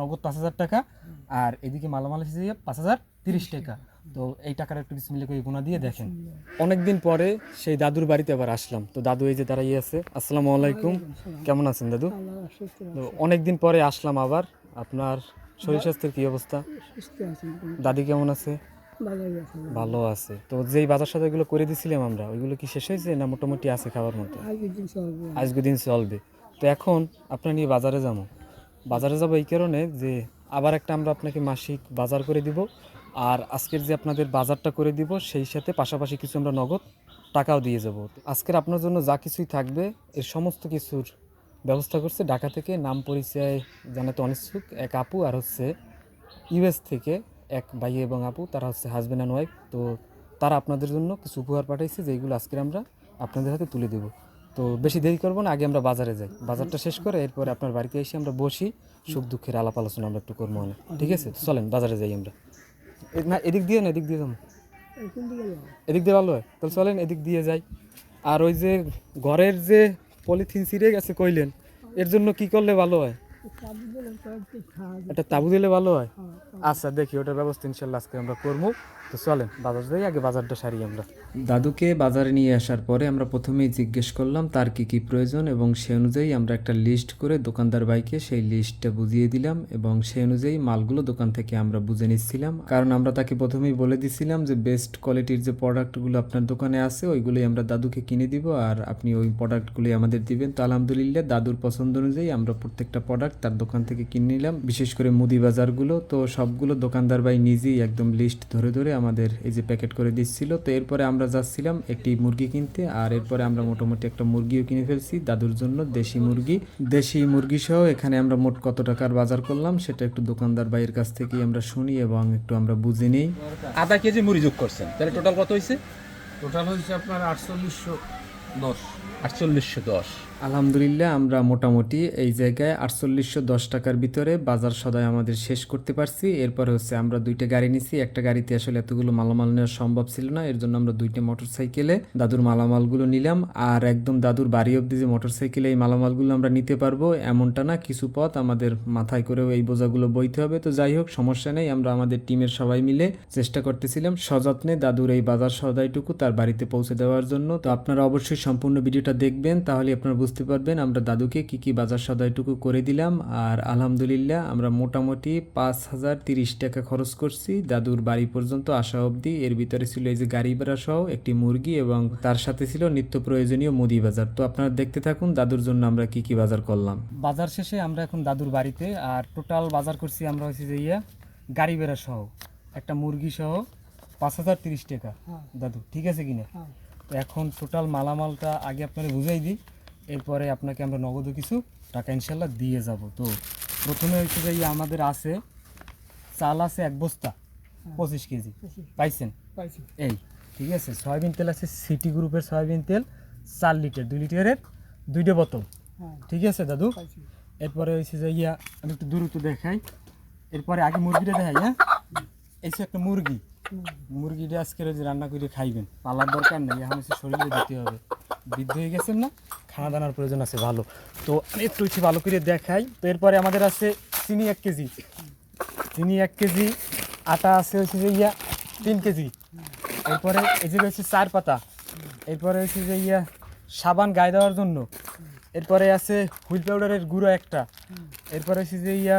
নগদ পাঁচ হাজার টাকা আর এদিকে মালামাল এসেছে পাঁচ হাজার তিরিশ টাকা। তো এই টাকার একটু বিসমিল্লা করে গুণা দিয়ে দেখেন। অনেকদিন পরে সেই দাদুর বাড়িতে আবার আসলাম। তো দাদু এই যে দাঁড়াই আছে আসসালামু আলাইকুম। কেমন আছেন দাদু? তো অনেকদিন পরে আসলাম আবার। আপনার শরীর স্বাস্থ্যের কি অবস্থা? দাদি কেমন আছে? ভালো। আছে। তো যেই বাজার সাজাগুলো করে দিছিলাম আমরা ওইগুলো কি শেষ হয়েছে না মোটামুটি আছে খাবার মতো? আজকে দিন চলবে। তো এখন আপনার নিয়ে বাজারে যাব। বাজারে যাব এই কারণে যে আবার একটা আমরা আপনাকে মাসিক বাজার করে দিব। আর আজকের যে আপনাদের বাজারটা করে দিব, সেই সাথে পাশাপাশি কিছু আমরা নগদ টাকাও দিয়ে যাব। আজকের আপনার জন্য যা কিছুই থাকবে এর সমস্ত কিছুর ব্যবস্থা করছে ঢাকা থেকে। নাম পরিচয় জানাতে অনিচ্ছুক। এক আপু আর হচ্ছে ইউএস থেকে এক ভাই এবং আপু, তারা হচ্ছে হাজব্যান্ড অ্যান্ড ওয়াইফ। তো তারা আপনাদের জন্য কিছু উপহার পাঠাইছে যেগুলো আজকে আমরা আপনাদের হাতে তুলে দেব। তো বেশি দেরি করব না আগে আমরা বাজারে যাই। বাজারটা শেষ করে এরপরে আপনার বাড়িতে এসে আমরা বসি সুখ দুঃখের আলাপ আলোচনা আমরা একটু করব না ঠিক আছে? চলেন বাজারে যাই আমরা। না এদিক দিয়ে না এদিক দিয়ে যাব? এদিক দিয়ে ভালো হয়। তাহলে চলেন এদিক দিয়ে যাই। আর ওই যে ঘরের যে পলিথিন ছিঁড়ে গেছে কইলেন এর জন্য কি করলে ভালো হয়? একটা তাবু দিলে ভালো হয়। আচ্ছা দেখি, ওটার ব্যবস্থা ইনশাল্লাহ আজকে আমরা করব। তো চলেন, বাজার যাই, আগে বাজারটা সারি আমরা। দাদুকে বাজারে নিয়ে আসার পরে আমরা প্রথমেই জিজ্ঞেস করলাম, তার কি কি প্রয়োজন এবং সে অনুযায়ী আমরা একটা লিস্ট করে দোকানদার ভাইকে সেই লিস্টটা বুঝিয়ে দিলাম এবং সেই অনুযায়ী মালগুলো দোকান থেকে আমরা বুঝে নিচ্ছিলাম। কারণ আমরা তাকে প্রথমেই বলে দিছিলাম যে বেস্ট কোয়ালিটির যে প্রোডাক্টগুলো আপনার দোকানে আছে, ওইগুলোই আমরা দাদুকে কিনে দিব আর আপনি ওই প্রোডাক্টগুলোই আমাদের দিবেন। তো আলহামদুলিল্লাহ, দাদুর পছন্দ অনুযায়ী আমরা প্রত্যেকটা প্রোডাক্ট তার দোকান থেকে কিনে নিলাম, বিশেষ করে মুদি বাজারগুলো। তো সবগুলো দোকানদার ভাই নিজেই একদম লিস্ট ধরে ধরে আমাদের এই যে প্যাকেট করে দিচ্ছিল। তো এরপরে আমরা যাচ্ছিলাম একটি মুরগি কিনতে আর এরপরে আমরা মোটামুটি একটা মুরগিও কিনে ফেলছি দাদুর জন্য দেশি মুরগি। দেশি মুরগি সহ এখানে আমরা মোট কত টাকার বাজার করলাম সেটা একটু দোকানদার ভাইয়ের কাছ থেকেই আমরা শুনি এবং একটু আমরা বুঝে নিই। আধা কেজি মুড়ি যোগ করছেন তাহলে টোটাল কত হয়েছে টোটাল হচ্ছে আপনার আটচল্লিশশো। আটচল্লিশশো দশ। আলহামদুলিল্লাহ, আমরা মোটামুটি এই জায়গায় আটচল্লিশশো দশ টাকার ভিতরে বাজার সদায় আমাদের শেষ করতে পারছি। এরপরে হচ্ছে আমরা দুইটা গাড়ি নিছি। একটা গাড়িতে আসলে এতগুলো মালামাল নেওয়া সম্ভব ছিল না। এর জন্য আমরা দুইটা মোটর সাইকেলে দাদুর মালামালগুলো নিলাম। আর একদম দাদুর বাড়ি অব্দি যে মোটর সাইকেলে এই মালামালগুলো আমরা নিতে পারব, এমনটা না, কিছু পথ আমাদের মাথায় করেও এই বোঝাগুলো বইতে হবে। তো যাই হোক, সমস্যা নেই। আমরা আমাদের টিমের সবাই মিলে চেষ্টা করতেছিলাম সযত্নে দাদুর এই বাজার সদাইটুকু তার বাড়িতে পৌঁছে দেওয়ার জন্য। তো আপনারা অবশ্যই সম্পূর্ণ ভিডিওটা দেখবেন তাহলে আপনারা বুঝতে পারবেন আমরা দাদুকে কি কি বাজার সদাইটুকু করে দিলাম। আর আলহামদুলিল্লাহ আমরা মোটামুটি পাঁচ হাজার তিরিশ টাকা খরচ করছি। দাদুর বাড়ি পর্যন্ত আসা অবধি। এর ভিতরে ছিল এই যে গাড়ি ভাড়া সহ একটি মুরগি এবং তার সাথে ছিল নিত্য প্রয়োজনীয় মুদি বাজার। তো আপনারা দেখতে থাকুন দাদুর জন্য আমরা কি কি বাজার করলাম। বাজার শেষে আমরা এখন দাদুর বাড়িতে আর টোটাল বাজার করছি আমরা হচ্ছে যে ইয়া গাড়ি বেড়া সহ একটা মুরগি সহ পাঁচ হাজার তিরিশ টাকা। দাদু ঠিক আছে কিনা তো এখন টোটাল মালামালটা আগে আপনারা বুঝাই দিই। এরপরে আপনাকে আমরা নগদ কিছু টাকা ইনশাল্লাহ দিয়ে যাব। তো প্রথমে হচ্ছে যে ইয়ে আমাদের আছে চাল আছে এক বস্তা পঁচিশ কেজি। পাইছেন? পাইছি। এই ঠিক আছে? সয়াবিন তেল আছে সিটি গ্রুপের সয়াবিন তেল চার লিটার দুই লিটারের দুইটা বোতল। হ্যাঁ। ঠিক আছে দাদু? এরপরে হয়েছে যে ইয়া আমি একটু দূরত্ব দেখাই। এরপরে আগে মুরগিটা দেখাই হ্যাঁ? এই একটা মুরগি। মুরগিটা আজকে যে রান্না করে খাইবেন। পালার দরকার নেই, এখন হচ্ছে শরীরে দিতে হবে। বৃদ্ধ হয়ে গেছেন না? খানা দানার প্রয়োজন আছে, ভালো। তো আমি একটু ভালো করে দেখাই। তো এরপরে আমাদের আছে চিনি এক কেজি। চিনি এক কেজি, আটা আছে হচ্ছে যে ইয়া তিন কেজি। এরপরে এই যে হচ্ছে চার পাতা। এরপরে হচ্ছে যে ইয়া সাবান গায়ে দেওয়ার জন্য। এরপরে আছে হুইল পাউডারের গুঁড়ো একটা। এরপরে হচ্ছে যে ইয়া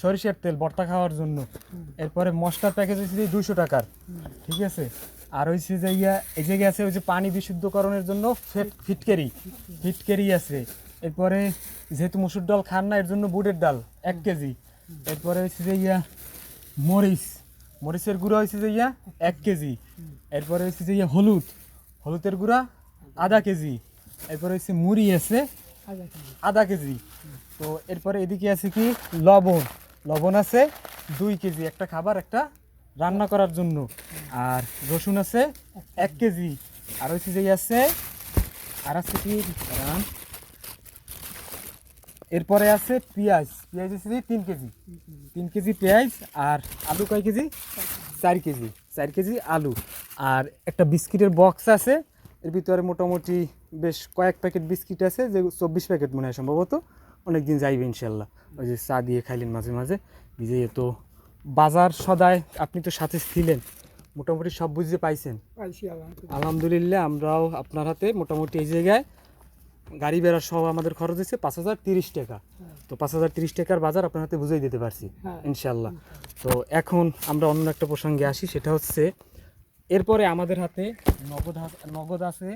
সরিষার তেল ভর্তা খাওয়ার জন্য। এরপরে মশলার প্যাকেজ হচ্ছে যে দুশো টাকার ঠিক আছে? আর হচ্ছে যে ইয়া এই জায়গায় আছে ওই যে পানি বিশুদ্ধকরণের জন্য ফেট ফিটকেরি ফিটকেরি আছে। এরপরে যেহেতু মুসুর ডাল খান না এর জন্য বুটের ডাল এক কেজি। এরপরে হচ্ছে যে ইয়া মরিচ মরিচের গুঁড়া হয়েছে যে ইয়া এক কেজি। এরপরে হচ্ছে যে ইয়া হলুদ হলুদের গুঁড়া আধা কেজি। এরপরে হচ্ছে মুড়ি আছে আধা কেজি। তো এরপরে এদিকে আছে কি? লবণ। লবণ আছে, দুই কেজি। একটা খাবার, একটা রান্না করার জন্য। আর রসুন আছে, এক কেজি। আর হচ্ছে যে আছে, আর আছে কি। এরপরে আছে পেঁয়াজ। পেঁয়াজ আছে তিন কেজি। তিন কেজি পেঁয়াজ আর আলু কয় কেজি? চার কেজি। চার কেজি আলু। আর একটা বিস্কিটের বক্স আছে। এর ভিতরে মোটামুটি বেশ কয়েক প্যাকেট বিস্কিট আছে, যে চব্বিশ প্যাকেট মনে হয় সম্ভবত। অনেক দিন যাইবে ইনশাল্লাহ। ওই যে চা দিয়ে খাইলেন মাঝে মাঝে। বিজে তো বাজার সদায় আপনি তো সাথে ছিলেন মোটামুটি সব বুঝতে পাইছেন। পাইছি আলহামদুলিল্লাহ। আমরাও আপনার হাতে মোটামুটি এই জায়গায় গাড়ি বেড়া সহ আমাদের খরচ হয়েছে পাঁচ হাজার তিরিশ টাকা। তো পাঁচ হাজার তিরিশ টাকার বাজার আপনার হাতে বুঝিয়ে দিতে পারছি হ্যাঁ। ইনশাল্লাহ তো এখন আমরা অন্য একটা প্রসঙ্গে আসি সেটা হচ্ছে এরপরে আমাদের হাতে নগদ নগদ আছে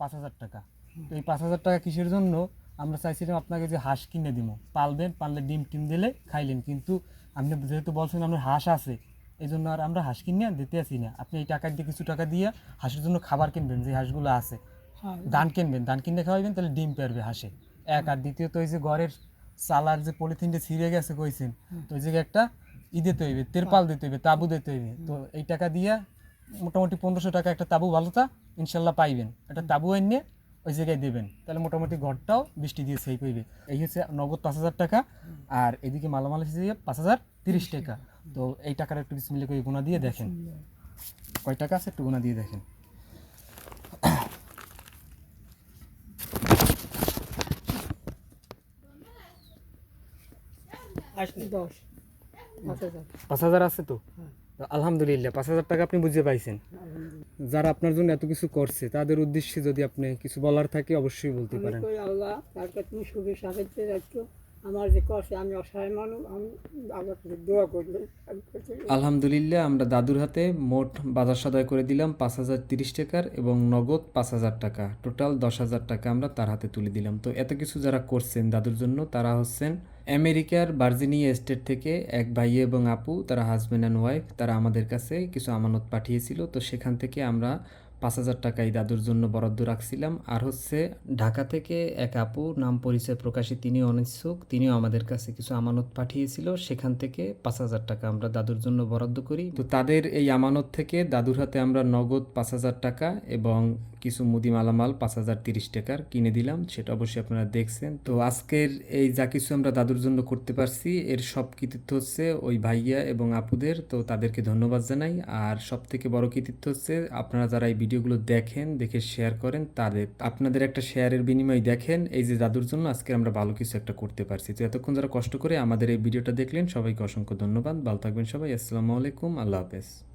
পাঁচ হাজার টাকা। তো এই পাঁচ হাজার টাকা কিসের জন্য? আমরা চাইছিলাম আপনাকে যে হাঁস কিনে দিব পালবেন পাললে ডিম টিম দিলে খাইলেন। কিন্তু আপনি যেহেতু বলছেন আপনার হাঁস আছে এই জন্য আর আমরা হাঁস কিনে দিতে আসি না। আপনি এই টাকা দিয়ে কিছু টাকা দিয়ে হাঁসের জন্য খাবার কিনবেন যে হাঁসগুলো আছে। ধান কিনবেন ধান কিনে খাওয়াইবেন তাহলে ডিম পারবে হাঁসে। এক আর দ্বিতীয়ত ওই যে ঘরের চালার যে পলিথিনটা ছিঁড়ে গেছে কইছেন তো ওই জায়গায় একটা ই দিতে হইবে তেরপাল দিতে হইবে তাবু দিতে হইবে। তো এই টাকা দিয়ে মোটামুটি পনেরোশো টাকা একটা তাবু ভালোটা ইনশাল্লাহ পাইবেন। একটা তাবু এনে ওই জায়গায় দেবেন। তাহলে মোটামুটি ঘরটাও বৃষ্টি দিয়ে সেই হইবে এই হচ্ছে নগদ পাঁচ হাজার টাকা আর এদিকে মালামাল হিসেবে পাঁচ হাজার তিরিশ টাকা। তো এই টাকাটা একটু বিসমিল্লা করে গুণা দিয়ে দেখেন। কয় টাকা আছে? একটু গুণা দিয়ে দেখেন। পাঁচ হাজার। আছে তো? তো আলহামদুলিল্লাহ পাঁচ হাজার টাকা আপনি বুঝতে পাইছেন। যারা আপনার জন্য এত কিছু করছে তাদের উদ্দেশ্যে যদি আপনি কিছু বলার থাকে অবশ্যই বলতে পারেন। আল্লাহ তার কাছে তুমি সুখে সাহায্য রাখছো আমার যে কষ্ট আমি অসহায় মানুষ আমি আল্লাহ দোয়া করবে। আলহামদুলিল্লাহ আমরা দাদুর হাতে মোট বাজার সদায় করে দিলাম পাঁচ হাজার তিরিশ টাকার এবং নগদ পাঁচ হাজার টাকা। টোটাল দশ হাজার টাকা আমরা তার হাতে তুলে দিলাম। তো এত কিছু যারা করছেন দাদুর জন্য তারা হচ্ছেন আমেরিকার ভার্জিনিয়া স্টেট থেকে এক ভাই এবং আপু, তারা হাজব্যান্ড অ্যান্ড ওয়াইফ তারা আমাদের কাছে কিছু আমানত পাঠিয়েছিল। তো সেখান থেকে আমরা পাঁচ হাজার টাকা এই দাদুর জন্য বরাদ্দ রাখছিলাম। আর হচ্ছে ঢাকা থেকে এক আপু, নাম পরিচয় প্রকাশে তিনিও অনিচ্ছুক, তিনিও আমাদের কাছে কিছু আমানত পাঠিয়েছিল। সেখান থেকে পাঁচ হাজার টাকা আমরা দাদুর জন্য বরাদ্দ করি। তো তাদের এই আমানত থেকে দাদুর হাতে আমরা নগদ পাঁচ হাজার টাকা এবং কিছু মুদি মালামাল পাঁচ হাজার তিরিশ টাকার কিনে দিলাম, সেটা অবশ্যই আপনারা দেখছেন। তো আজকের এই যা কিছু আমরা দাদুর জন্য করতে পারছি, এর সব কৃতিত্ব হচ্ছে ওই ভাইয়া এবং আপুদের, তো তাদেরকে ধন্যবাদ জানাই। আর সব থেকে বড় কৃতিত্ব হচ্ছে, আপনারা যারা এই ভিডিওগুলো দেখেন, দেখে শেয়ার করেন, তাদের, আপনাদের একটা শেয়ারের বিনিময়ে দেখেন, এই যে দাদুর জন্য আজকে আমরা ভালো কিছু একটা করতে পারছি। তো এতক্ষণ যারা কষ্ট করে আমাদের এই ভিডিওটা দেখলেন, সবাইকে অসংখ্য ধন্যবাদ। ভালো থাকবেন সবাই, আসসালামু আলাইকুম, আল্লাহ হাফেজ।